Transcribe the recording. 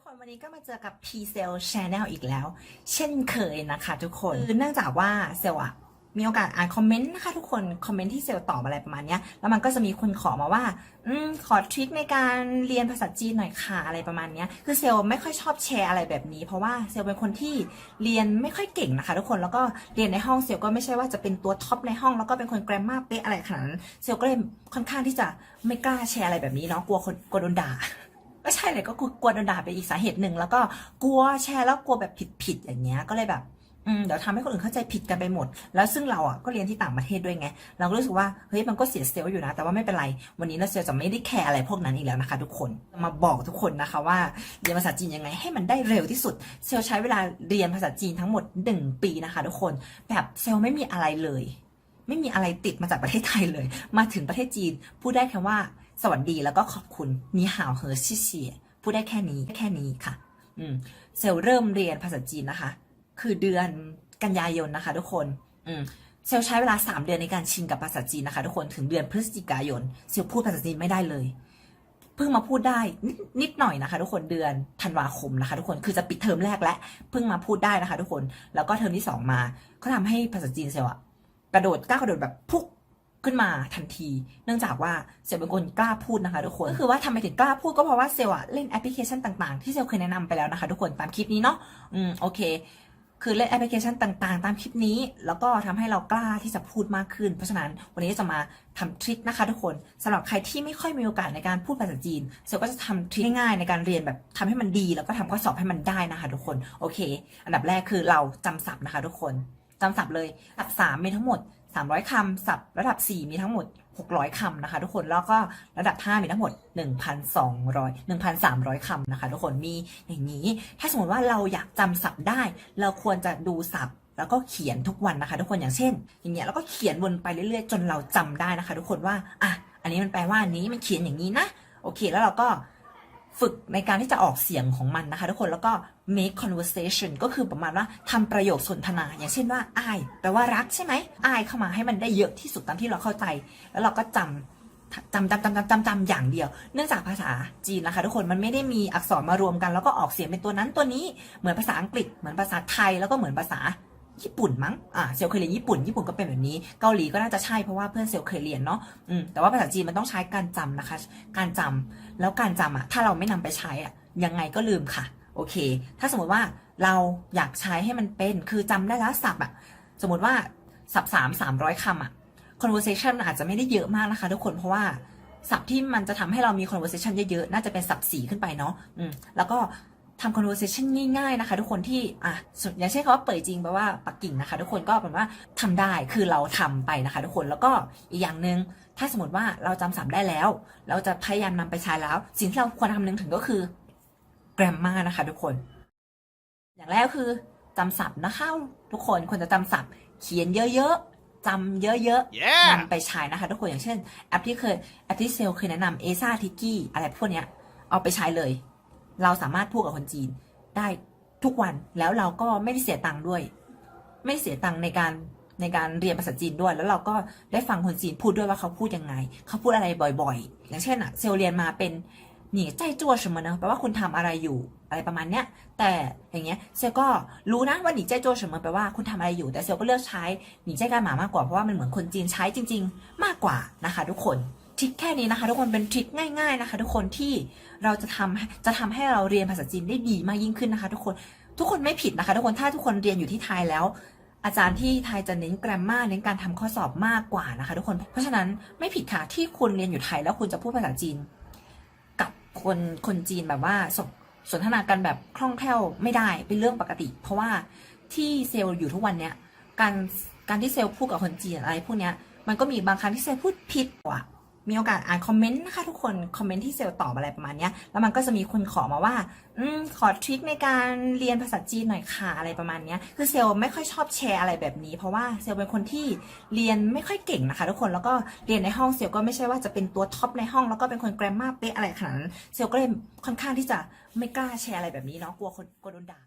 กคนวันนี้ก็มาเจอกับ P Cell Channel อีกแล้ว เช่นเคยนะคะทุกคนคือเนื่องจากว่าเซลอะมีโอกาสอ่านคอมเมนต์นะคะทุกคนคอมเมนต์ที่เซลตอบอะไรประมาณเนี้ยแล้วมันก็จะมีคนขอมาว่า อืมขอทริคในการเรียนภาษาจีนหน่อยค่ะอะไรประมาณเนี้ยคือเซลไม่ค่อยชอบแชร์อะไรแบบนี้ เพราะว่าเซลเป็นคนที่เรียนไม่ค่อยเก่งนะคะ ทุกคนแล้วก็เรียนในห้องเซลก็ไม่ใช่ว่าจะเป็นตัวท็อปในห้องแล้วก็เป็นคนแกรมมาเป๊ะอะไรขนาดนั้นเซลก็เลยค่อนข้างที่จะไม่กล้าแชร์อะไรแบบนี้เนาะกลัวคนกลัวโดนด่า ไม่ใช่เลยก็กลัวโดนด่าไปนอีกสาเหตุหนึ่งแล้วก็กลัวแชร์แล้วกลัวแบบผิดๆอย่างเงี้ยก็เลยแบบอืมเดี๋ยวทำให้คนอื่นเข้าใจผิดกันไปหมด แล้วซึ่งเราอะก็เรียนที่ต่างประเทศด้วยไง เราก็รู้สึกว่าเฮ้ยมันก็เสียเซลล์อยู่นะ แต่ว่าไม่เป็นไร วันนี้เราเซลล์จะไม่ได้แคร์อะไรพวกนั้นอีกแล้วนะคะ ทุกคน มาบอกทุกคนนะคะว่าเรียนภาษาจีนยังไงให้มันได้เร็วที่สุด เซลล์ใช้เวลาเรียนภาษาจีนทั้งหมดหนึ่งปีนะคะ ทุกคน แบบเซลล์ไม่มีอะไรเลย ไม่มีอะไรติดมาจากประเทศไทยเลย มาถึงประเทศจีนพูดได้แค่ว่า สวัสดีแล้วก็ขอบคุณนีห่าวเหอชิเชียพูดได้แค่นี้แค่นี้ค่ะ อืมเซลเริ่มเรียนภาษาจีนนะคะ คือเดือนกันยายนนะคะ ทุกคน อืมเซลใช้เวลา 3 เดือนในการชินกับภาษาจีนนะคะ ทุกคนถึงเดือนพฤศจิกายนเซลพูดภาษาจีนไม่ได้เลยเพิ่งมาพูดได้นิดนิดหน่อยนะคะ ทุกคนเดือนธันวาคมนะคะ ทุกคนคือจะปิดเทอมแรกแล้วเพิ่งมาพูดได้นะคะ ทุกคนแล้วก็เทอมที่สองมา ก็ทำให้ภาษาจีนเซลล์อะกระโดดกล้ากระโดดแบบพุก ขึ้นมาทันที เนื่องจากว่าเซลล์เป็นคนกล้าพูดนะคะทุกคน ก็คือว่าทำไมถึงกล้าพูดก็เพราะว่าเซลล์อะเล่นแอปพลิเคชันต่างๆ ที่เซลล์เคยแนะนำไปแล้วนะคะ ทุกคนตามคลิปนี้เนาะ อืมโอเค คือเล่นแอปพลิเคชันต่างๆ ตามคลิปนี้ แล้วก็ทำให้เรากล้าที่จะพูดมากขึ้น เพราะฉะนั้นวันนี้จะมาทำทริคนะคะ ทุกคนสำหรับใครที่ไม่ค่อยมีโอกาสในการพูดภาษาจีน เซลก็จะทำทริคง่ายๆในการเรียนแบบทำให้มันดี แล้วก็ทำข้อสอบให้มันได้นะคะ ทุกคน โอเค อันดับแรกคือเราจำศัพท์นะคะ ทุกคนจำศัพท์เลยศัพท์สามมีทั้งหมด 300 คำศัพท์ระดับ 4 มีทั้งหมด 600 คำนะคะ ทุกคนแล้วก็ระดับ 5 มีทั้งหมด 1,200 1,300 คำนะคะ ทุกคนมีอย่างนี้ ถ้าสมมติว่าเราอยากจำศัพท์ได้ เราควรจะดูศัพท์แล้วก็เขียนทุกวันนะคะ ทุกคนอย่างเช่น อย่างเงี้ยแล้วก็เขียนวนไปเรื่อยๆ จนเราจำได้นะคะ ทุกคนว่าอะอันนี้มันแปลว่านี้มันเขียนอย่างนี้นะ โอเค แล้วเราก็ ฝึกในการที่จะออกเสียงของมันนะคะ ทุกคนแล้วก็ make conversation ก็คือประมาณว่าทำประโยคสนทนา อย่างเช่นว่าอายแปลว่ารักใช่ไหมอายเข้ามาให้มันได้เยอะที่สุดตามที่เราเข้าใจ แล้วเราก็จำจำจำจำจำจำจำอย่างเดียว เนื่องจากภาษาจีนนะคะทุกคนมันไม่ได้มีอักษรมารวมกัน แล้วก็ออกเสียงเป็นตัวนั้นตัวนี้เหมือนภาษาอังกฤษเหมือนภาษาไทยแล้วก็เหมือนภาษา ญี่ปุ่นมั้งอ่าเซลเคยเรียนญี่ปุ่นญี่ปุ่นก็เป็นแบบนี้เกาหลีก็น่าจะใช่เพราะว่าเพื่อนเซลเคยเรียนเนาะอืมแต่ว่าภาษาจีนมันต้องใช้การจำนะคะ การจำแล้วการจำอะถ้าเราไม่นำไปใช้อะยังไงก็ลืมค่ะโอเค ถ้าสมมติว่าเราอยากใช้ให้มันเป็นคือจำได้แล้วศัพท์อะสมมติว่าศัพท์สามสามร้อยคำอะ conversation มันอาจจะไม่ได้เยอะมากนะคะ ทุกคนเพราะว่าศัพท์ที่มันจะทำให้เรามี conversation เยอะๆ น่าจะเป็นศัพท์สีขึ้นไปเนาะ อืม แล้วก็ ทำ conversation ง่ายๆนะคะ ทุกคนที่อะส่วนอย่างเช่นคำว่าเปิดจริงแปลว่าปักกิ่งนะคะ ทุกคนก็แปลว่าทำได้คือเราทำไปนะคะ ทุกคนแล้วก็อีกอย่างหนึ่งถ้าสมมติว่าเราจำศัพท์ได้แล้ว เราจะพยายามนำไปใช้แล้ว สิ่งที่เราควรคำนึงถึงก็คือ grammar นะคะทุกคน อย่างแรกก็คือจำศัพท์นะคะทุกคนควรจะจำศัพท์ เขียนเยอะๆจำเยอะๆ Yeah นำไปใช้นะคะ ทุกคนอย่างเช่นแอปที่เคยแอปที่เซลเคยแนะนำเอซ่าทิกกี้อะไรพวกเนี้ยเอาไปใช้เลย เราสามารถพูดกับคนจีนได้ทุกวันแล้วเราก็ไม่ได้เสียตังค์ด้วย ไม่เสียตังค์ในการในการเรียนภาษาจีนด้วย แล้วเราก็ได้ฟังคนจีนพูดด้วยว่าเขาพูดยังไง เขาพูดอะไรบ่อย ๆ อย่างเช่นอะเซลเรียนมาเป็นหนีใจจั่วสมนะแปลว่าคุณทำอะไรอยู่อะไรประมาณเนี้ย แต่อย่างเงี้ยเซลก็รู้นะว่าหนีใจโจเฉมแปลว่าคุณทำอะไรอยู่ แต่เซลก็เลือกใช้หนีใจการหมามากกว่าเพราะว่ามันเหมือนคนจีนใช้จริง ๆ มากกว่านะคะ ทุกคน ทริคแค่นี้นะคะ ทุกคนเป็นทริคง่าย ๆนะคะ ทุกคนที่เราจะทำจะทำให้เราเรียนภาษาจีนได้ดีมากยิ่งขึ้นนะคะ ทุกคนทุกคนไม่ผิดนะคะ ทุกคนถ้าทุกคนเรียนอยู่ที่ไทยแล้ว อาจารย์ที่ไทยจะเน้นแกรมมาเน้นการทำข้อสอบมากกว่านะคะ ทุกคนเพราะฉะนั้นไม่ผิดค่ะที่คุณเรียนอยู่ไทยแล้วคุณจะพูดภาษาจีน กับคนคนจีนแบบว่าสนสนทนากันแบบคล่องแคล่วไม่ได้เป็นเรื่องปกติ เพราะว่าที่เซลล์อยู่ทุกวันเนี้ยการการที่เซลล์พูดกับคนจีนอะไรพวกเนี้ยมันก็มีบางครั้งที่เซลล์พูดผิดกว่า มีโอกาสอ่านคอมเมนต์นะคะทุกคนคอมเมนต์ที่เซลล์ตอบอะไรประมาณเนี้ยแล้วมันก็จะมีคนขอมาว่า อืมขอทริคในการเรียนภาษาจีนหน่อยค่ะอะไรประมาณเนี้ยคือเซลล์ไม่ค่อยชอบแชร์อะไรแบบนี้ เพราะว่าเซลล์เป็นคนที่เรียนไม่ค่อยเก่งนะคะ ทุกคนแล้วก็เรียนในห้องเซลล์ก็ไม่ใช่ว่าจะเป็นตัวท็อปในห้อง แล้วก็เป็นคนแกรมมาเป๊ะอะไรขนาดนั้นเซลล์ก็เลยค่อนข้างที่จะไม่กล้าแชร์อะไรแบบนี้เนาะกลัวคนกลัวโดนด่า